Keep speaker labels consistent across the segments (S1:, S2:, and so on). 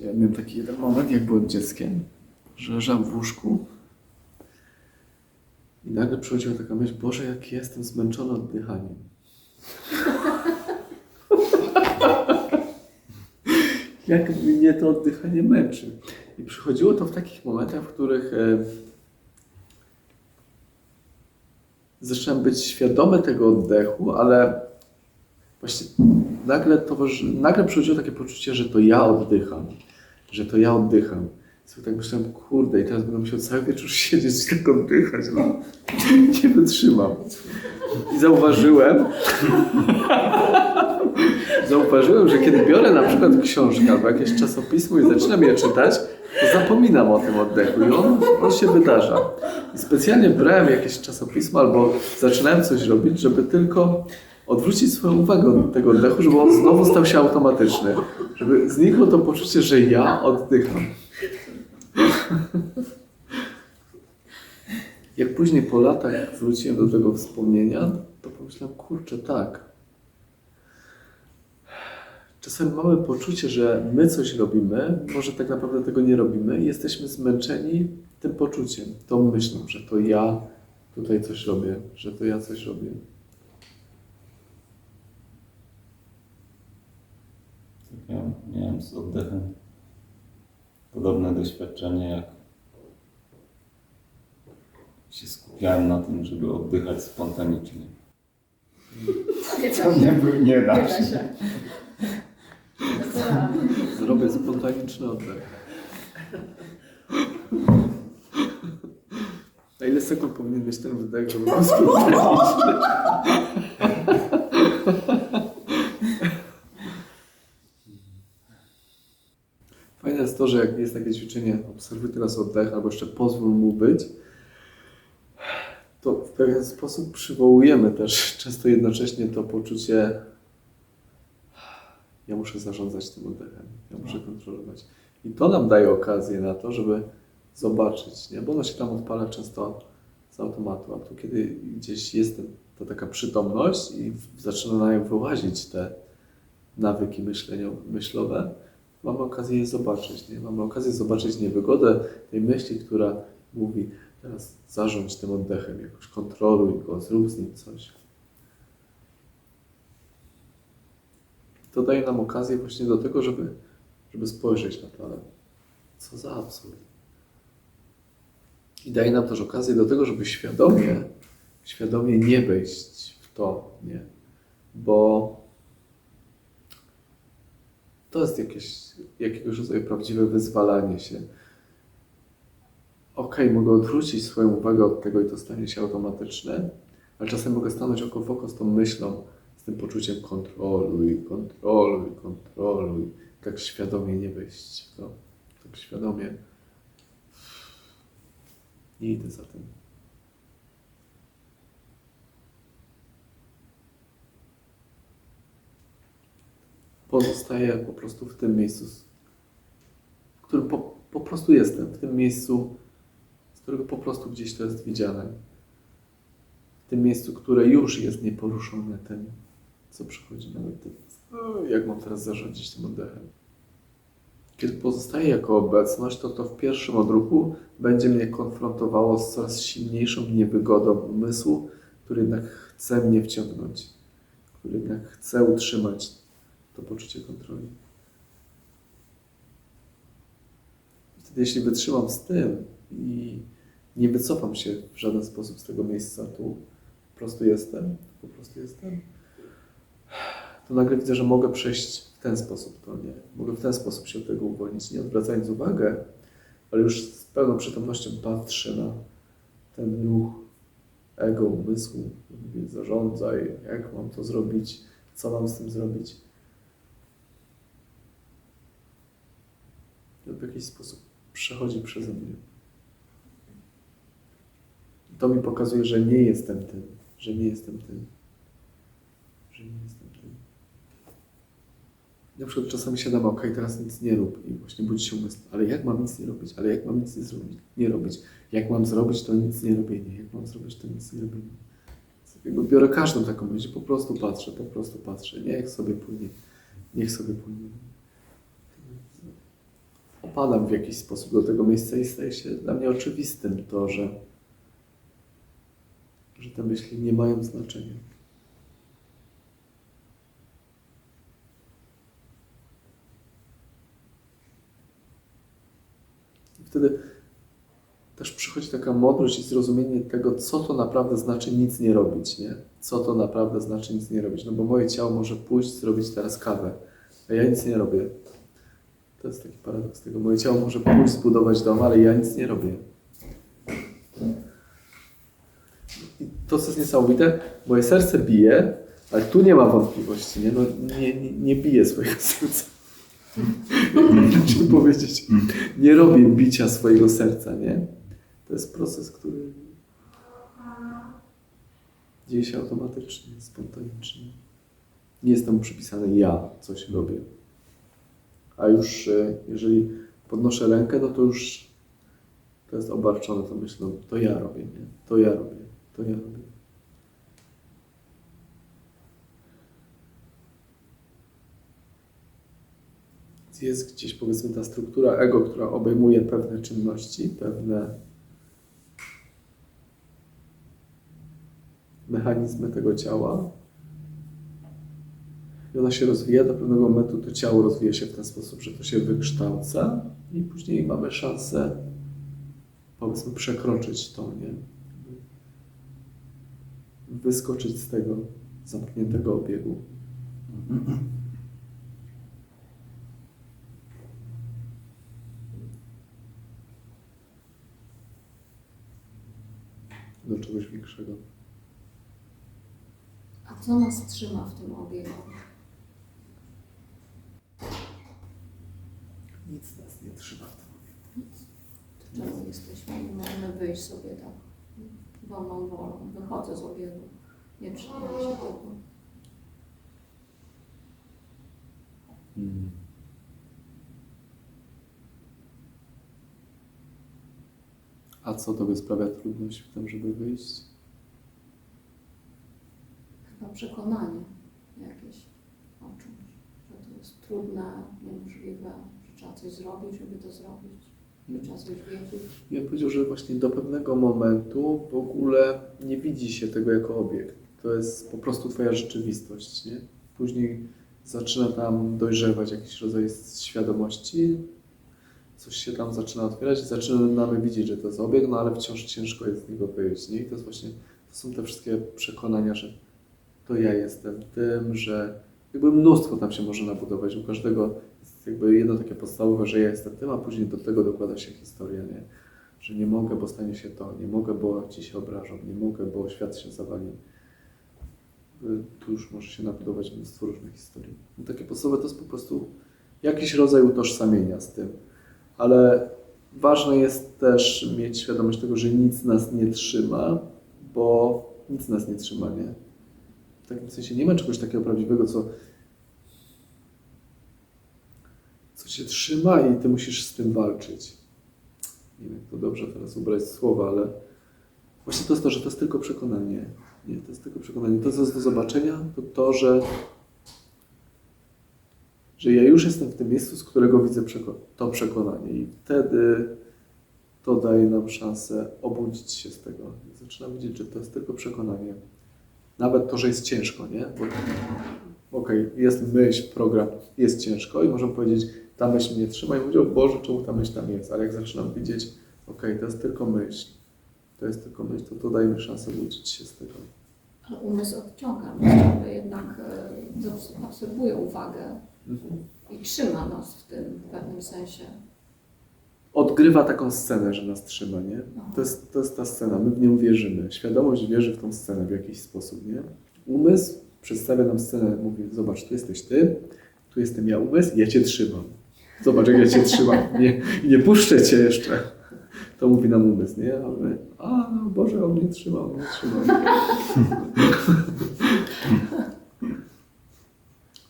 S1: Ja miałem taki jeden moment, jak byłem dzieckiem, że leżałem w łóżku i nagle przychodziła taka myśl, Boże, jak jestem zmęczony oddychaniem. jak mnie to oddychanie męczy. I przychodziło to w takich momentach, w których e, zacząłem być świadomy tego oddechu, ale właśnie nagle, towarzy, nagle przychodziło takie poczucie, że to ja oddycham, że to ja oddycham. Sobie tak myślałem, kurde, i teraz będę musiał cały wieczór siedzieć i tak oddychać. No. Nie wytrzymam. I zauważyłem, zauważyłem, że kiedy biorę na przykład książkę albo jakieś czasopismo i zaczynam je czytać, to zapominam o tym oddechu i on, on się wydarza. I specjalnie brałem jakieś czasopismo albo zaczynałem coś robić, żeby tylko odwrócić swoją uwagę od tego oddechu, żeby on znowu stał się automatyczny. Żeby znikło to poczucie, że ja oddycham. Jak później po latach wróciłem do tego wspomnienia, to pomyślałem, kurczę, tak. Czasem mamy poczucie, że my coś robimy, może tak naprawdę tego nie robimy i jesteśmy zmęczeni tym poczuciem, tą myślą, że to ja tutaj coś robię, że to ja coś robię.
S2: Ja miałem z oddechem podobne doświadczenie, jak się skupiałem na tym, żeby oddychać spontanicznie.
S3: Nie
S4: To nie, był- nie da się.
S1: Zrobię spontaniczny oddech. Na ile sekund powinien być ten wydech, żeby był spontaniczny? Fajne jest to, że jak jest takie ćwiczenie, obserwuj teraz oddech, albo jeszcze pozwól mu być, to w pewien sposób przywołujemy też często jednocześnie to poczucie ja muszę zarządzać tym oddechem, ja muszę kontrolować. I to nam daje okazję na to, żeby zobaczyć, nie? bo ono się tam odpala często z automatu, a tu kiedy gdzieś jest to taka przytomność i zaczynają wyłazić te nawyki myślenio, myślowe, mamy okazję je zobaczyć. Nie? Mamy okazję zobaczyć niewygodę tej myśli, która mówi teraz zarządź tym oddechem, jakoś kontroluj go, zrób z nim coś. to daje nam okazję właśnie do tego, żeby, żeby spojrzeć na to, ale co za absurd. I daje nam też okazję do tego, żeby świadomie, świadomie nie wejść w to, nie? Bo to jest jakieś, jakiegoś rodzaju prawdziwe wyzwalanie się. Okej, mogę odwrócić swoją uwagę od tego i to stanie się automatyczne, ale czasem mogę stanąć oko w oko z tą myślą, z tym poczuciem kontroluj, kontroluj, kontroluj. Tak świadomie nie wejść w to. Tak świadomie nie idę za tym. Pozostaję po prostu w tym miejscu, w którym po, po prostu jestem, w tym miejscu, z którego po prostu gdzieś to jest widziane. W tym miejscu, które już jest nieporuszone tym, co przychodzi nawet tym, "O, jak mam teraz zarządzić tym oddechem. Kiedy pozostaje jako obecność, to to w pierwszym odruchu będzie mnie konfrontowało z coraz silniejszą niewygodą umysłu, który jednak chce mnie wciągnąć, który jednak chce utrzymać to poczucie kontroli. Wtedy, jeśli wytrzymam z tym i nie wycofam się w żaden sposób z tego miejsca, tu po prostu jestem, po prostu jestem, to nagle widzę, że mogę przejść w ten sposób, to nie. Mogę w ten sposób się od tego uwolnić, nie odwracając uwagę, ale już z pełną przytomnością patrzę na ten ruch ego, umysłu, mówię, zarządzaj, jak mam to zrobić, co mam z tym zrobić. W jakiś sposób przechodzi przeze mnie. To mi pokazuje, że nie jestem tym, że nie jestem tym, że nie jestem tym. Na przykład czasami siadam, ok, teraz nic nie rób i właśnie budzi się umysł, ale jak mam nic nie robić, ale jak mam nic nie zrobić, nie robić, jak mam zrobić to nic nie robienie, jak mam zrobić to nic nie robienie. Jakby biorę każdą taką myśl, po prostu patrzę, po prostu patrzę, niech sobie płynie, niech sobie płynie. Wpadam w jakiś sposób do tego miejsca i staje się dla mnie oczywistym to, że, że te myśli nie mają znaczenia. I wtedy też przychodzi taka mądrość i zrozumienie tego, co to naprawdę znaczy nic nie robić, nie? Co to naprawdę znaczy nic nie robić. No bo moje ciało może pójść, zrobić teraz kawę, a ja nic nie robię. To jest taki paradoks tego. Moje ciało może pójść, zbudować dom, ale ja nic nie robię. I to, co jest niesamowite, moje serce bije, ale tu nie ma wątpliwości, nie? No, nie, nie, nie bije swojego serca. Czym powiedzieć? Nie robię bicia swojego serca, nie? To jest proces, który dzieje się automatycznie, spontanicznie. Nie jestem przypisany ja coś robię. A już e, jeżeli podnoszę rękę, no to już to jest obarczone tą myślą, to ja robię, nie? To ja robię, to ja robię. Jest gdzieś powiedzmy ta struktura ego, która obejmuje pewne czynności, pewne mechanizmy tego ciała. I ona się rozwija, do pewnego momentu to ciało rozwija się w ten sposób, że to się wykształca i później mamy szansę powiedzmy przekroczyć to, nie? Wyskoczyć z tego zamkniętego obiegu. Do czegoś większego.
S3: A co nas trzyma w tym obiegu?
S1: Nic nas nie trzyma w.
S3: Czemu jesteśmy? Nie możemy wyjść sobie tak wolną wolą. Wychodzę z obiegu. Nie trzymam się tego.
S2: Mm.
S1: A co tobie sprawia trudność w tym, żeby wyjść?
S3: Chyba przekonanie jakieś o czymś. Że to jest trudne, niemożliwe, trzeba coś zrobić, żeby to zrobić. Że trzeba coś wiedzieć.
S1: Ja powiedział, że właśnie do pewnego momentu w ogóle nie widzi się tego jako obiekt. To jest po prostu twoja rzeczywistość, nie? Później zaczyna tam dojrzewać jakiś rodzaj świadomości, coś się tam zaczyna otwierać i zaczynamy widzieć, że to jest obiekt, no ale wciąż ciężko jest z niego wyjść, nie? I to jest właśnie, to są te wszystkie przekonania, że to ja jestem tym, że jakby mnóstwo tam się może nabudować. U każdego jest jakby jedno takie podstawowe, że ja jestem tym, a później do tego dokłada się historia, nie? Że nie mogę, bo stanie się to, nie mogę, bo ci się obrażą, nie mogę, bo świat się zawali. Tu już może się nabudować mnóstwo różnych historii. No takie podstawowe to jest po prostu jakiś rodzaj utożsamienia z tym. Ale ważne jest też mieć świadomość tego, że nic nas nie trzyma, bo nic nas nie trzyma, nie? W takim sensie nie ma czegoś takiego prawdziwego, co, cię trzyma i ty musisz z tym walczyć. Nie wiem, jak to dobrze teraz ubrać słowa, ale właśnie to jest to, że to jest tylko przekonanie. Nie, to jest tylko przekonanie. To, co jest do zobaczenia, to to, że, że ja już jestem w tym miejscu, z którego widzę przeko- to przekonanie i wtedy to daje nam szansę obudzić się z tego. Zaczynam widzieć, że to jest tylko przekonanie. Nawet to, że jest ciężko, nie? Bo okej, jest myśl, program, jest ciężko i możemy powiedzieć, ta myśl mnie trzyma i mówię, o Boże, czemu ta myśl tam jest? Ale jak zaczynam widzieć, okej, to jest tylko myśl, to jest tylko myśl, to to daje mi szansę obudzić się z tego.
S3: Ale umysł odciąga ale jednak e, absorbuje uwagę i trzyma nas w tym w pewnym sensie.
S1: Odgrywa taką scenę, że nas trzyma, nie? To jest, to jest ta scena, my w nią wierzymy. Świadomość wierzy w tą scenę w jakiś sposób, nie? Umysł przedstawia nam scenę, mówi, zobacz, tu jesteś ty, tu jestem ja, umysł, ja cię trzymam. Zobacz, jak ja cię trzymam. Nie, nie puszczę cię jeszcze. To mówi nam umysł, nie? A my, a Boże, on mnie trzymał, on mnie trzymał.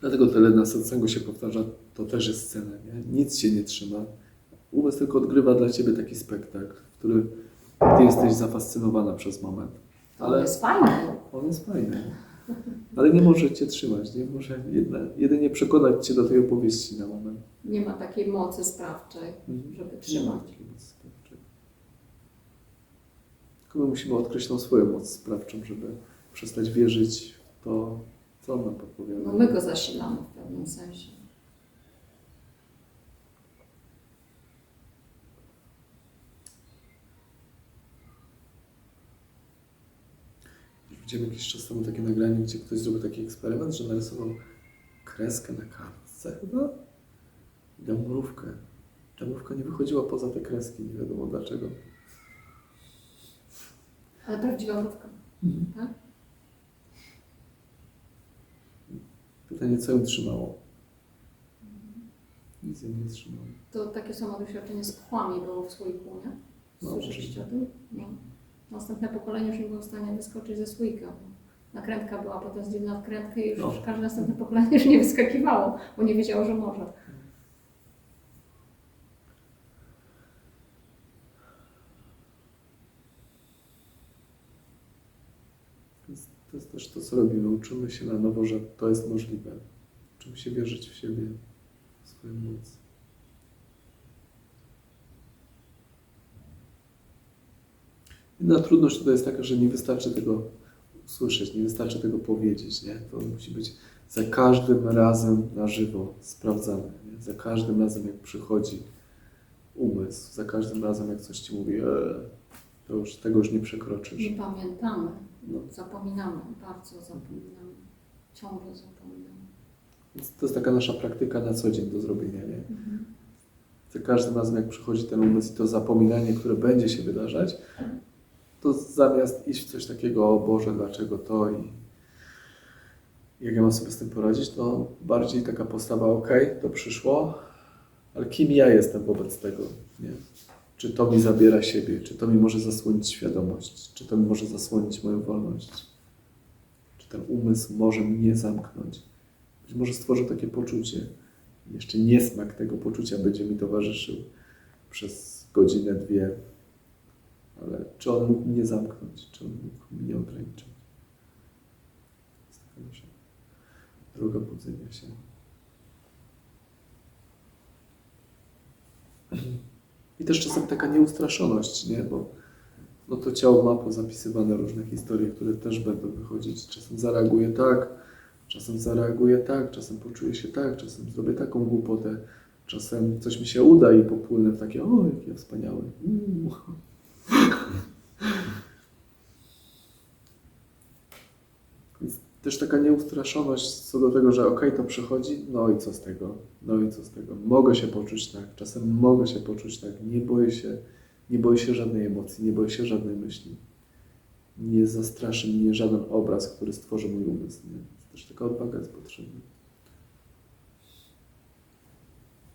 S1: Dlatego tyle na Satsangu się powtarza, to też jest scena, nie? Nic się nie trzyma. Umysł tylko odgrywa dla ciebie taki spektakl, w którym ty jesteś zafascynowana przez moment.
S3: Ale
S1: Ale
S3: jest fajne.
S1: on jest fajny. Ale nie może cię trzymać, nie może jedna, jedynie przekonać cię do tej opowieści na moment.
S3: Nie ma takiej mocy sprawczej,
S1: Mhm.
S3: żeby
S1: Nie ma
S3: trzymać.
S1: takiej mocy sprawczej. Tylko my musimy odkryć tą swoją moc sprawczą, żeby przestać wierzyć w to, co on nam podpowiada.
S3: No my go zasilamy w pewnym sensie.
S1: Widziałem jakiś czas temu takie nagranie, gdzie ktoś zrobił taki eksperyment, że narysował kreskę na kartce chyba i dał mrówkę. Ta mrówka nie wychodziła poza te kreski, nie wiadomo dlaczego.
S3: Ale prawdziwa mrówka, tak?
S1: Pytanie, co ją trzymało? Nic ją nie trzymało.
S3: To takie samo doświadczenie z pchłami było w słoiku, nie? Słyszeliście o tym? No. Następne pokolenie już nie było w stanie wyskoczyć ze słoika. bo Nakrętka była, potem zdjęli nadkrętkę i już
S1: No.
S3: każde następne pokolenie już nie wyskakiwało, bo nie wiedziało, że może.
S1: Więc to jest też to, co robimy. Uczymy się na nowo, że to jest możliwe. Uczymy się wierzyć w siebie, w swoją moc. Inna trudność tutaj jest taka, że nie wystarczy tego usłyszeć, nie wystarczy tego powiedzieć. Nie? To musi być za każdym razem na żywo sprawdzane. Nie? Za każdym razem, jak przychodzi umysł, za każdym razem, jak coś ci mówi, eee, to już, tego już nie przekroczysz.
S3: Nie pamiętamy,
S1: No.
S3: zapominamy, bardzo zapominamy. Ciągle zapominamy.
S1: Więc to jest taka nasza praktyka na co dzień do zrobienia. Nie?
S3: Mhm.
S1: Za każdym razem, jak przychodzi ten umysł i to zapominanie, które będzie się wydarzać, to zamiast iść w coś takiego, o Boże, dlaczego to i jak ja mam sobie z tym poradzić, to bardziej taka postawa, ok, to przyszło, ale kim ja jestem wobec tego? Nie? Czy to mi zabiera siebie? Czy to mi może zasłonić świadomość? Czy to mi może zasłonić moją wolność? Czy ten umysł może mnie zamknąć? Być może stworzył takie poczucie. Jeszcze niesmak tego poczucia będzie mi towarzyszył przez godzinę, dwie. Ale czy on mógł mnie zamknąć? Czy on mógł mnie ograniczyć? To jest taka nasza droga budzenia się. I też czasem taka nieustraszoność, nie? Bo no to ciało ma pozapisywane różne historie, które też będą wychodzić. Czasem zareaguje tak, czasem zareaguje tak, czasem poczuję się tak, czasem zrobię taką głupotę, czasem coś mi się uda i popłynę w takie, o, jaki ja wspaniały. Uuu. Więc też taka nieustraszoność co do tego, że okej, to przychodzi, no i co z tego, no i co z tego. Mogę się poczuć tak, czasem mogę się poczuć tak, nie boję się, nie boję się żadnej emocji, nie boję się żadnej myśli. Nie zastraszy mnie żaden obraz, który stworzy mój umysł. Nie? Też taka odwaga jest potrzebna.